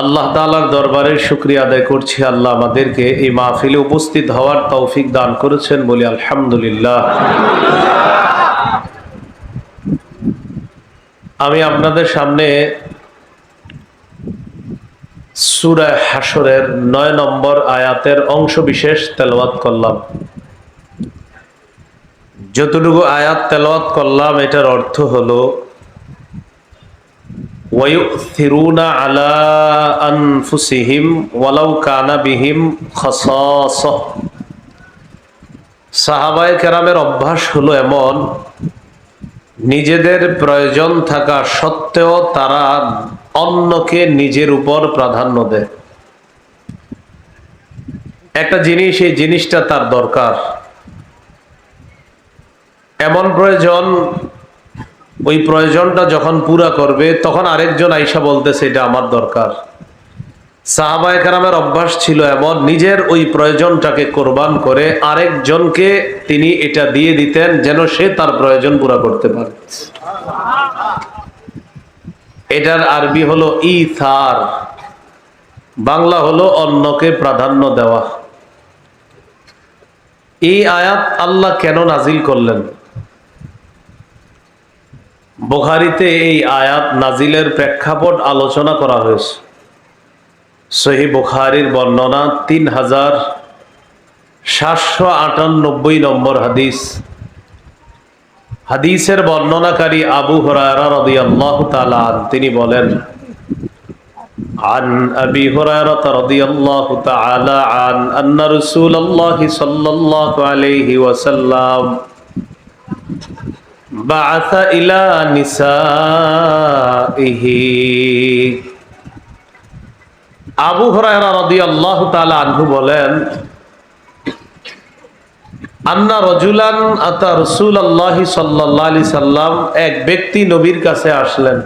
আল্লাহ তালার দরবারে শুক্রিয়া আদায় করছি। আল্লাহ আমাদেরকে এই মাহফিলে উপস্থিত হওয়ার তৌফিক দান করেছেন বলি আলহামদুলিল্লাহ। আমি আপনাদের সামনে সুরা হাসরের নয় নম্বর আয়াতের অংশ বিশেষ তেলাওয়াত করলাম। যতটুকু আয়াত তেলাওয়াত করলাম, এটার অর্থ হলো ويؤثرون على أنفسهم ولو كان بهم خصاصة সাহাবায়ে কেরামের অভ্যাস হলো এমন নিজেদের প্রয়োজন থাকা সত্ত্বেও তারা অন্যকে নিজের উপর প্রাধান্য দেয় একটা জিনিস এই জিনিসটা তার দরকার এমন প্রয়োজন ওই প্রয়োজনটা যখন পুরা করবে, তখন আরেকজন আইসা বলতেছে, এটা আমার দরকার। সাহাবায় কারামের অভ্যাস ছিল এমন, নিজের ওই প্রয়োজনটাকে কোরবান করে আরেকজনকে তিনি এটা দিয়ে দিতেন, যেন সে তার প্রয়োজন পুরা করতে পারে। এটার আরবি হলো ইথার, বাংলা হলো অন্যকে প্রাধান্য দেওয়া। এই আয়াত আল্লাহ কেন নাজিল করলেন? বুখারিতে এই আয়াত নাজিলের প্রেক্ষাপট আলোচনা করা হয়েছে সহি বুখারির বর্ণনা তিন হাজার সাতশো আটানব্বই নম্বর হাদিস হাদিসের বর্ণনাকারী আবু হরায়রা রাদিয়াল্লাহু তাআলা আন তিনি বলেন عن أبي هريرة رضي الله تعالى عن أن رسول الله صلى الله عليه وسلم بعث إلى نسائه আবু হরায়রা রাদিয়াল্লাহু তাআলা আনহু বলেন আন্না রজুলান আতা রাসূলুল্লাহি সাল্লাল্লাহু আলাইহি সাল্লাম এক ব্যক্তি নবীর কাছে আসলেন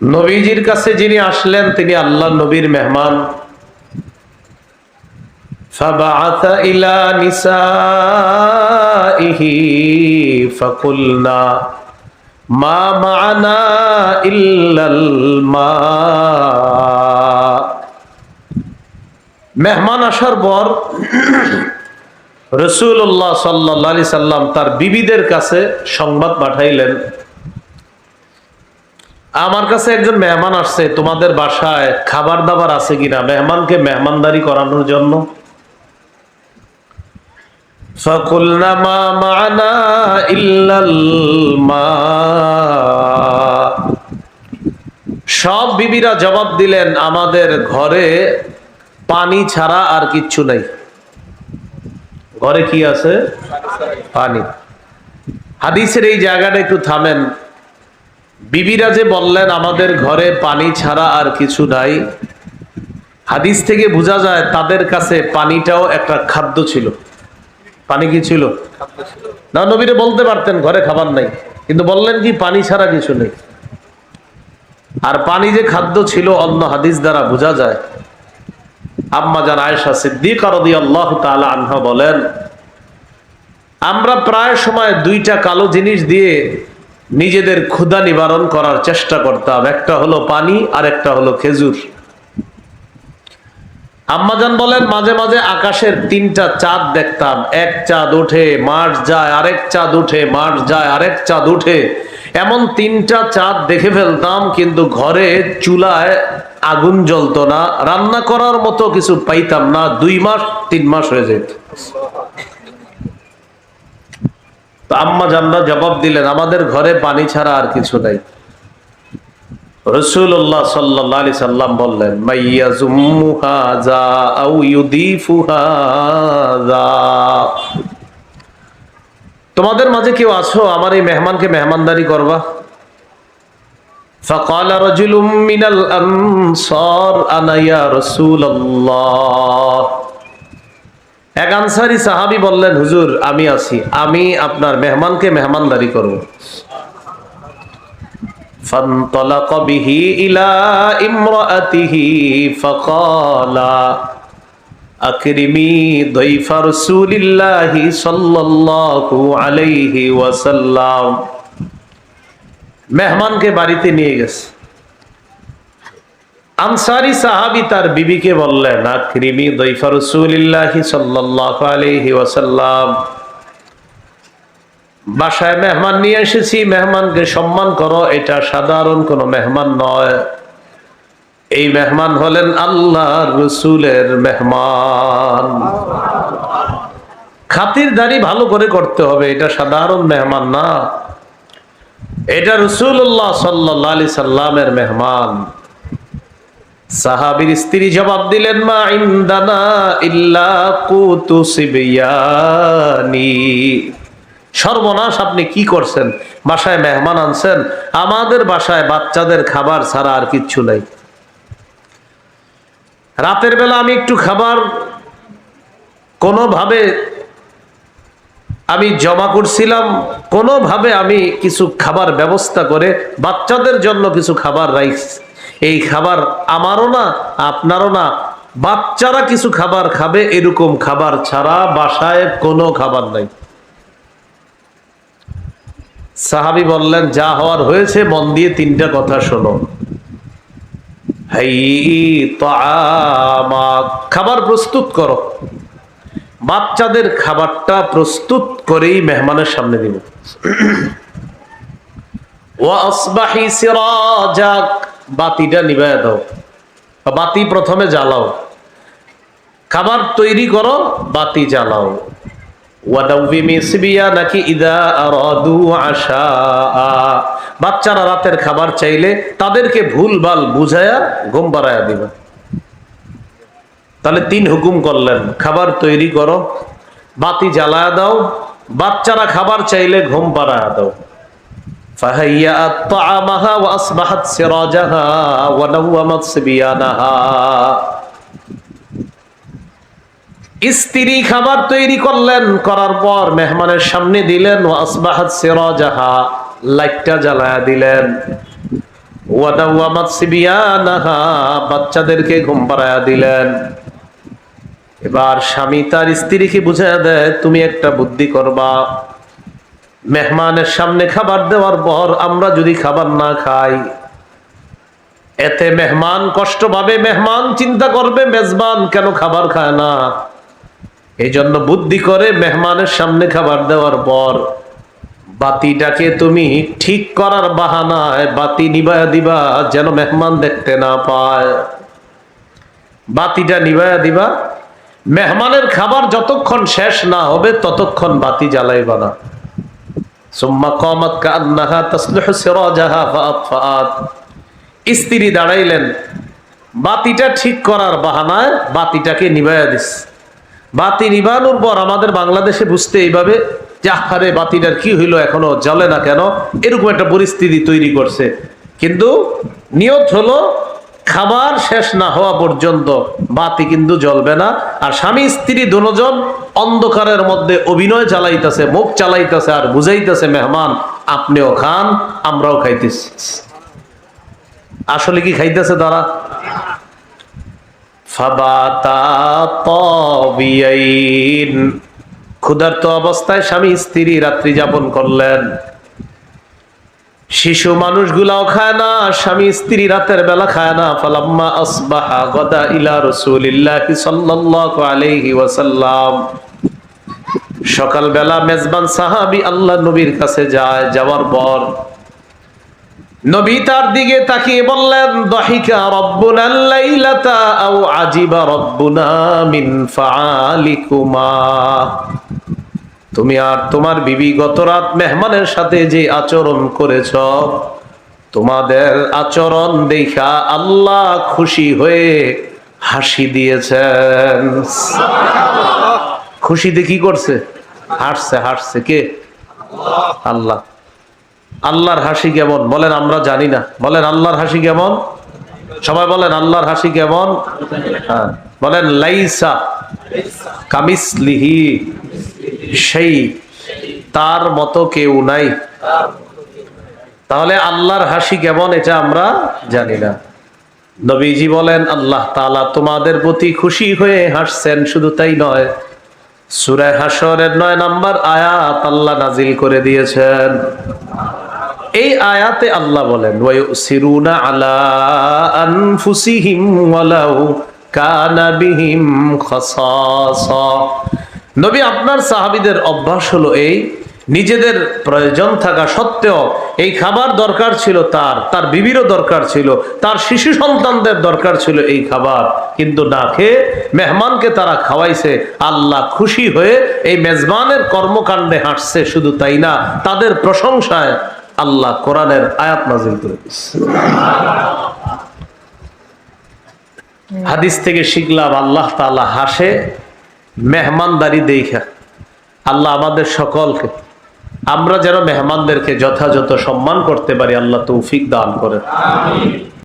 নবীজির কাছে যিনি আসলেন তিনি আল্লাহ নবীর মেহমান فبعث إلى نسائه فقلنا ما معنا إلا الماء মেহমান আসার পর রসুল্লাহ সাল্লি সাল্লাম তার বিবিদের কাছে সংবাদ পাঠাইলেন আমার কাছে একজন মেহমান আসছে তোমাদের বাসায় খাবার দাবার আছে কিনা মেহমানকে মেহমানদারি করানোর জন্য فقلنا ما معنا إلا الماء সব বিবিরা জবাব দিলেন আমাদের ঘরে পানি ছাড়া আর কিচ্ছু নাই ঘরে কি আছে পানি হাদিসের এই জায়গাটা একটু থামেন বিবিরা যে বললেন আমাদের ঘরে পানি ছাড়া আর কিছু নাই হাদিস থেকে বোঝা যায় তাদের কাছে পানিটাও একটা খাদ্য ছিল পানি কি ছিল? না, নবীরে বলতে পারতেন, ঘরে খাবার নাই। কিন্তু বললেন কি, পানি ছাড়া কিছু নেই। আর পানি যে খাদ্য ছিল, অন্য হাদিস দ্বারা বোঝা যায়। আম্মা জান আয়েশা সিদ্দিক আল্লাহ তাআলা আনহা বলেন, আমরা প্রায় সময় দুইটা কালো জিনিস দিয়ে নিজেদের ক্ষুধা নিবারণ করার চেষ্টা করতাম। একটা হলো পানি আর একটা হলো খেজুর। আম্মাজান বলেন, মাঝে মাঝে আকাশের তিনটা চাঁদ দেখতাম। এক চাঁদ উঠে, মাঠ যায়, আরেক চাঁদ উঠে, মাঠ যায়, আরেক চাঁদ উঠে। এমন তিনটা চাঁদ দেখে ফেলতাম, কিন্তু ঘরে চুলায় আগুন জ্বলতো না। রান্না করার মতো কিছু পাইতাম না। দুই মাস, তিন মাস হয়ে যেত। তো আম্মা জবাব দিলেন, আমাদের ঘরে পানি ছাড়া আর কিছু নাই। রসুল্লাহ সাল্লি সাল্লাম বললেন মাইয়া জুম্মুহাজা আউ ইউদিফুহাজা তোমাদের মাঝে কেউ আছো আমার এই মেহমানকে মেহমানদারি করবা فقال رجل من الأنصار أنا يا رسول الله এক আনসারি সাহাবি বললেন হুজুর আমি আছি আমি আপনার মেহমানকে মেহমানদারি করব فانطلق به إلى امرأته فقال أكرمي ضيف رسول الله صلى الله عليه وسلم মেহমানকে বাড়িতে নিয়ে গেছে আনসারি সাহাবি তার বিবিকে বললেন আকরিমি দৈফা রসুলিল্লাহি সাল্লাল্লাহু আলাইহি ওয়াসাল্লাম বাসায় মেহমান নিয়ে এসেছি, মেহমানকে সম্মান করো, এটা সাধারণ কোনো মেহমান নয়। এই মেহমান হলেন আল্লাহ রসুলের মেহমান। খাতিরদারি ভালো করে করতে হবে, এটা সাধারণ মেহমান না। এটা রসুল্লাহ সাল্লাহ আলি সাল্লামের মেহমান। সাহাবির স্ত্রী জবাব দিলেন, মা ইন্দানা ইল্লা কুতু সিবিয়ানি। সর্বনাশ আপনি কি করছেন? বাসায় মেহমান আনছেন? আমাদের বাসায় বাচ্চাদের খাবার ছাড়া আর কিচ্ছু নাই। রাতের বেলা আমি একটু খাবার কোনোভাবে আমি জমা করছিলাম, কোনোভাবে আমি কিছু খাবার ব্যবস্থা করে বাচ্চাদের জন্য কিছু খাবার রাইছি এই খাবার আমারও না, আপনারও না। বাচ্চারা কিছু খাবার খাবে, এরকম খাবার ছাড়া বাসায় কোনো খাবার নাই। সাহাবি বললেন, যা হওয়ার হয়েছে, মন দিয়ে তিনটা কথা শোনো। খাবার প্রস্তুত করো। বাচ্চাদের খাবারটা প্রস্তুত করেই মেহমানের সামনে দিব। বাতিটা নিভায় দাও। বাতি প্রথমে জ্বালাও। খাবার তৈরি করো, বাতি জ্বালাও। নাকি বাচ্চারা রাতের খাবার চাইলে তাদেরকে ভুলভাল বুঝায়া ঘুম বাড়ায়া দিবে। তাহলে তিন হুকুম করলেন, খাবার তৈরি করো, বাতি জ্বালা দাও, বাচ্চারা খাবার চাইলে ঘুম পাড়ায়া দাও। ফাহাইয়া স্ত্রী খাবার তৈরি করলেন, করার পর মেহমানের সামনে দিলেন আসবাহাত সিরাজাহা লাইটটা জ্বালায়া দিলেন। বাচ্চাদেরকে ঘুম পাড়ায়া দিলেন। এবার স্বামী তার স্ত্রীকে বুঝাইয়া দেয়, তুমি একটা বুদ্ধি করবা। মেহমানের সামনে খাবার দেওয়ার পর আমরা যদি খাবার না খাই, এতে মেহমান কষ্ট পাবে, মেহমান চিন্তা করবে, মেজবান কেন খাবার খায় না? এই জন্য বুদ্ধি করে মেহমানের সামনে খাবার দেওয়ার পর বাতিটাকে তুমি ঠিক করার বাহানায় বাতি নিবায়া দিবা যেন মেহমান দেখতে না পায়। বাতিটা নিবায়া দিবা। মেহমানের খাবার যতক্ষণ শেষ না হবে ততক্ষণ বাতি জ্বালাইবা না। স্ত্রী দাঁড়াইলেন। বাতিটা ঠিক করার বাহানায় বাতিটাকে নিভাইয়া দিস। বাতি নিভানোর পর আমাদের বাংলাদেশে বুঝতে এইভাবে যে, আহারে বাতিটার কি হইল এখনও, জ্বলে না কেন? এরকম একটা পরিস্থিতি তৈরি করছে। কিন্তু নিয়ত হলো, খাবার শেষ না হওয়া পর্যন্ত বাতি কিন্তু জ্বলবে না। আর স্বামী, স্ত্রী দুজন অন্ধকারের মধ্যে অভিনয় চালাইতেছে, মুখ চালাইতেছে আর বুঝাইতেছে, মেহমান, আপনিও খান, আমরাও খাইতেছি। আসলে কি খাইতেছে তারা? ক্ষুধার্ত অবস্থায় স্বামী, স্ত্রী রাত্রি যাপন করলেন। শিশু মানুষগুলাও খায় না, স্বামী, স্ত্রী রাতের বেলা খায় না। ফালাম্মা আসবাহা গদা ইলা রাসূলিল্লাহি সাল্লাল্লাহু আলাইহি ওয়াসাল্লাম। সকালবেলা মেজবান সাহাবী আল্লাহ নবীর কাছে যায় যাওয়ার পর নবী তার দিকে তাকিয়ে বললেন, দহিকা রব্বুনা লাইলাতা আও আজিবা রব্বুনা মিন ফাআলিকুমা। তুমি আর তোমার বিবি গত রাত মেহমানের সাথে যে আচরণ করেছ, তোমাদের আচরণ দেখা আল্লাহ খুশি হয়ে হাসি দিয়েছেন। খুশিতে কি করছে? হাসছে হাসছে কে? আল্লাহ। আল্লাহর হাসি কেমন? বলেন, আমরা জানি না। বলেন, আল্লাহর হাসি কেমন? সবাই বলেন, আল্লাহর হাসি কেমন? হ্যাঁ। বলেন, লাইসা কামিসলিহি, সেই তার মতো কেউ নাই। তাহলে আল্লাহর হাসি কেমন এটা আমরা জানি না। নবীজি বলেন, আল্লাহ তালা তোমাদের প্রতি খুশি হয়ে হাসছেন, শুধু তাই নয়। সুরায় হাসরের নয় নাম্বার আয়াত আল্লাহ নাজিল করে দিয়েছেন। এই আয়াতে আল্লাহ বলেন, ওয়ায়ুসিরুনা আলা আনফুসিহিম ওয়ালাউ কানা বিহিম খাসাসা। নবী আপনার সাহাবীদের অভ্যাস হলো এই, নিজেদের প্রয়োজন থাকা সত্ত্বেও এই খাবার দরকার ছিল তার তার বিবিরও দরকার ছিল, তার শিশু সন্তানদের দরকার ছিল এই খাবার। কিন্তু না খেয়ে মেহমানকে তারা খাওয়াইছে, আল্লাহ খুশি হয়ে এই মেজবানের কর্মকাণ্ডে হাঁটছে শুধু তাই না, তাদের প্রশংসায় আল্লাহ কোরআনের আয়াত নাজিল করে হাদিস থেকে শিখলাম, আল্লাহ তাআলা হাসে, মেহমানদারি দেখা। আল্লাহ আমাদের সকলকে, আমরা যেন মেহমানদেরকে যথাযথ সম্মান করতে পারি, আল্লাহ তৌফিক দান করেন।